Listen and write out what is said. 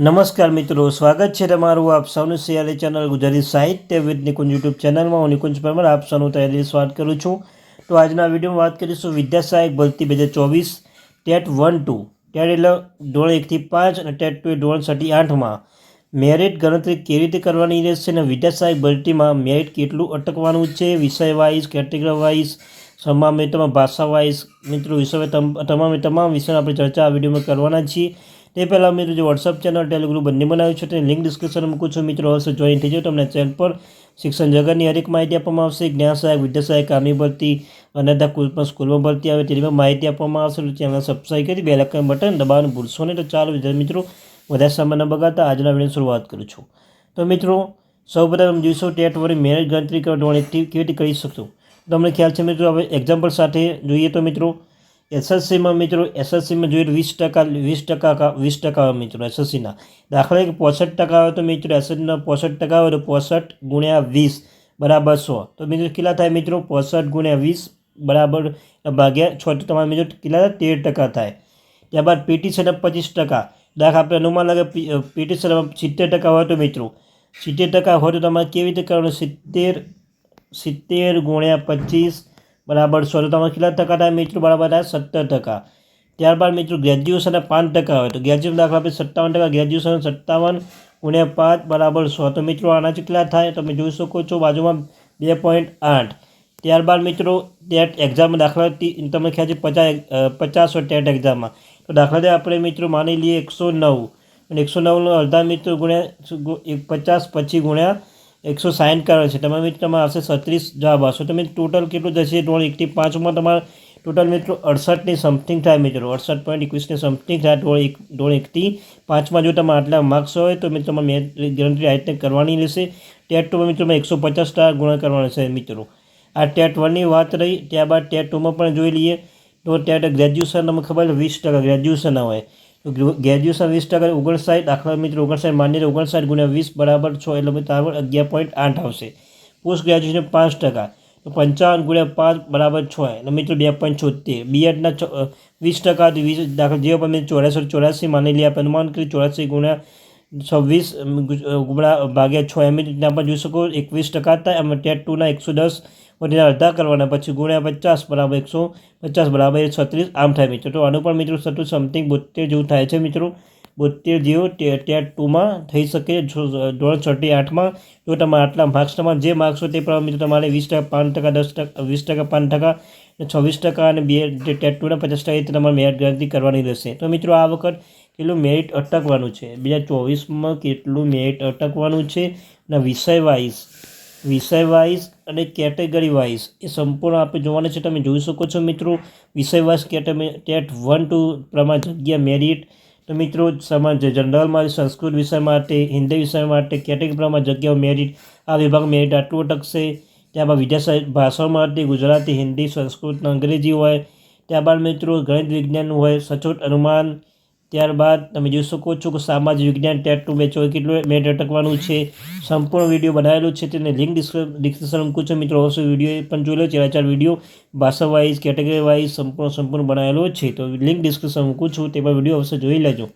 નમસ્કાર મિત્રો, સ્વાગત છે તમારું આપ સૌનું સિયારી ચેનલ ગુજરાતી સાહિત્ય વિદ નિકુંજ યુટ્યુબ ચેનલમાં. હું નિકુંજ પરમાર, આપ સૌનું તૈયારી સ્વાગત કરું છું. તો આજના વિડીયોમાં વાત કરીશું વિદ્યા સહાયક ભરતી બે હજાર ચોવીસ ટેટ વન ટુ. ટેટ એટલે ધોરણ એકથી પાંચ અને ટેટ ટુ ધોરણ છથી આઠમાં મેરિટ ગણતરી કેવી રીતે કરવાની રહેશે અને વિદ્યા સહાયક ભરતીમાં મેરિટ કેટલું અટકવાનું છે? વિષય વાઇઝ કેટેગરી વાઇઝ તમામ ભાષા વાઇઝ મિત્રો વિષય તમામે તમામ વિષયની આપણે ચર્ચા આ વિડીયોમાં કરવાના છીએ. તે પહેલાં મિત્રો જે વોટ્સઅપ ચેનલ ટેલિગ્રુપ બંને બનાવ્યું છે, તેની લિંક ડિસ્ક્રિપ્શનમાં મૂકું છું. મિત્રો અવશ્ય જોઈન થઈ જાઓ, તમને ચેનલ પર શિક્ષણ જગતની હરેક માહિતી આપવામાં આવશે. જ્ઞાન સહાયક, વિદ્યા સહાયક કામી ભરતી અન્યથા કોઈ સ્કૂલમાં ભરતી આવે તેની પણ માહિતી આપવામાં આવશે. તો ચેનલ સબસ્ક્રાઈબ કરી બે લાખ બટન દબાવવાનું ભૂલશો નહીં. તો ચાલો, વિદ્યાર્થી મિત્રો, વધારે સમય ન બગાડતા આજના વીડિયો શરૂઆત કરું છું. તો મિત્રો, સૌપ્રથમ જોઈશું ટેટ વળી મેરેજ ગણતરી કરવાની કેવી રીતે કરી શકશો? તમને ખ્યાલ છે મિત્રો, હવે એક્ઝામ્પલ સાથે જોઈએ તો મિત્રો એસએસસીમાં મિત્રો, એસએસસીમાં જોઈએ વીસ ટકા વીસ ટકા વીસ ટકા આવે મિત્રો એસએસસીના. દાખલા કે પોસઠ ટકા આવે તો મિત્રો એસએસસીના પોસઠ ટકા આવે તો પોસઠ ગુણ્યા વીસ બરાબર સો. તો મિત્રો કેટલા થાય મિત્રો? પોસઠ ગુણ્યા વીસ બરાબર ભાગ્યા છ. તો તમારા મિત્રો કેટલા થાય? તેર ટકા થાય. ત્યારબાદ પીટી પચીસ ટકા. દાખલા આપણે અનુમાન લાગે પીટી સિત્તેર ટકા હોય તો મિત્રો, સિત્તેર ટકા હોય તો તમારે કેવી રીતે કરવાનું? સિત્તેર સિત્તેર ગુણ્યા પચીસ બરાબર સો તો તમારે કેટલા ટકા થાય મિત્રો? બરાબર થાય સત્તર ટકા. ત્યારબાદ મિત્રો ગ્રેજ્યુએશન પાંચ ટકા હોય. તો ગ્રેજ્યુએશન દાખલા આપણે સત્તાવન ટકા ગ્રેજ્યુએશન સત્તાવન ગુણ્યા પાંચ બરાબર સો. તો મિત્રો આના કેટલા થાય? તમે જોઈ શકો છો બાજુમાં બે પોઈન્ટ આઠ. ત્યારબાદ મિત્રો ટેટ એક્ઝામમાં દાખલા તમને ખ્યાલ છે પચાસ પચાસ હોય ટેટ એક્ઝામમાં તો દાખલા તરીકે આપણે મિત્રો માની લઈએ એકસો નવ. અને એકસો નવનો અડધા મિત્રો ગુણ્યા પચાસ પછી ગુણ્યા એકસો સાઠ કરે છે. તમારા મિત્રમાં આવશે છત્રીસ જવાબ આવશે તમે ટોટલ કેટલું થશે? ધોરણ એકથી પાંચમાં તમારે ટોટલ મિત્રો અડસઠની સમથિંગ થાય મિત્રો. અડસઠ પોઈન્ટ એકવીસની સમથિંગ થાય ધોરણ એક ધોરણ એકથી પાંચમાં જો તમારે આટલા માર્ક્સ હોય, તો મિત્રો, તમારે મેરિટ ગણતરી આ કરવાની રહેશે. ટેટ ટુમાં મિત્રો એકસો પચાસ ટકા ગુણ કરવાના છે મિત્રો. આ ટેટ વનની વાત રહી. ત્યારબાદ ટેટ ટુમાં પણ જોઈ લઈએ. તો ટેટ ગ્રેજ્યુએશન તમને ખબર વીસ ટકા ગ્રેજ્યુએશન હોય. ગ્રેજ્યુએશન વીસ ટકા, ઓગણસાઠ, દાખલા મિત્રો ઓગણસાઠ, માન્ય ઓગણસાઠ ગુણ્યા વીસ બરાબર છ એટલે બરાબર અગિયાર પોઈન્ટ આઠ આવશે. પોસ્ટ ગ્રેજ્યુએશન પાંચ ટકા પંચાવન ગુણ્યા પાંચ બરાબર છ એટલે મિત્રો બે પોઈન્ટ છોતેર. બીએડના વીસ ટકા વીસ દાખલા જે પણ ચોરાસી ચોરાસી માની લઈએ આપણે અનુમાન કરી ચોરાસી ગુણ્યા છવ્વીસ ગુણા ભાગ્યા છ, એમ રીતના જોઈ શકો, એકવીસ ટકા થાય એમાં ટેટ ટુના એકસો દસ તેના અડધા કરવાના પછી ગુણ્યા પચાસ બરાબર એકસો પચાસ બરાબર છત્રીસ આમ થાય મિત્રો. તો આનું પણ મિત્રો થતું સમથિંગ બોતેર જેવું થાય છે મિત્રો. બોતેર જેવું ટેટ ટુમાં થઈ શકે ધોરણ છઠ્ઠી આઠમાં. જો તમારે આટલા માર્ક્સ તમારે જે માર્ક્સ હોય તે પ્રમાણે મિત્રો તમારે વીસ ટકા, પાંચ ટકા, દસ ટકા, વીસ ટકા, પાંચ ટકા છવ્વીસ ટકા અને બે ટેટ ટુના પચાસ ટકા રીતે તમારે મેરિટ ગણતરી કરવાની રહેશે. તો મિત્રો આ વખત કેટલું મેરિટ અટકવાનું છે? બે હજાર ચોવીસમાં કેટલું મેરિટ અટકવાનું છે? અને વિષય વાઇઝ વિષય વાઇઝ અને કેટેગરી વાઇઝ એ સંપૂર્ણ આપણે જોવાના છે. તમે જોઈ શકો છો મિત્રો વિષય wise category TET one, two પ્રમાણે જગ્યા મેરિટ. તો મિત્રો સમાજ જનરલમાં સંસ્કૃત વિષય માટે, હિન્દી વિષય માટે કેટેગરી પ્રમાણે જગ્યાઓ મેરિટ. આ વિભાગ મેરિટ આટલું અટકશે. ત્યારબાદ વિદ્યા ભાષાઓ માટે ગુજરાતી, હિન્દી, સંસ્કૃત અંગ્રેજી હોય. ત્યારબાદ મિત્રો, ગણિત વિજ્ઞાનનું હોય, સચોટ અનુમાન. ત્યારબાદ તમે જોઈ શકો છો કે સામાજિક વિજ્ઞાન ટેટ ટુ બેચ હોય કેટલું મેટ અટકવાનું છે. સંપૂર્ણ વીડિયો બનાવેલો છે તેને લિંક ડિસ્ક્રિપ્શન મૂકું છું. મિત્રો, અવશ્ય વીડિયો પણ જોઈ લો. ચાર ચાર વીડિયો ભાષા વાઇઝ કેટેગરી વાઇઝ સંપૂર્ણ સંપૂર્ણ બનાવેલો છે. તો લિંક ડિસ્ક્રિપ્શન મૂકું છું. તે પણ વીડિયો અવશ્ય જોઈ લેજો.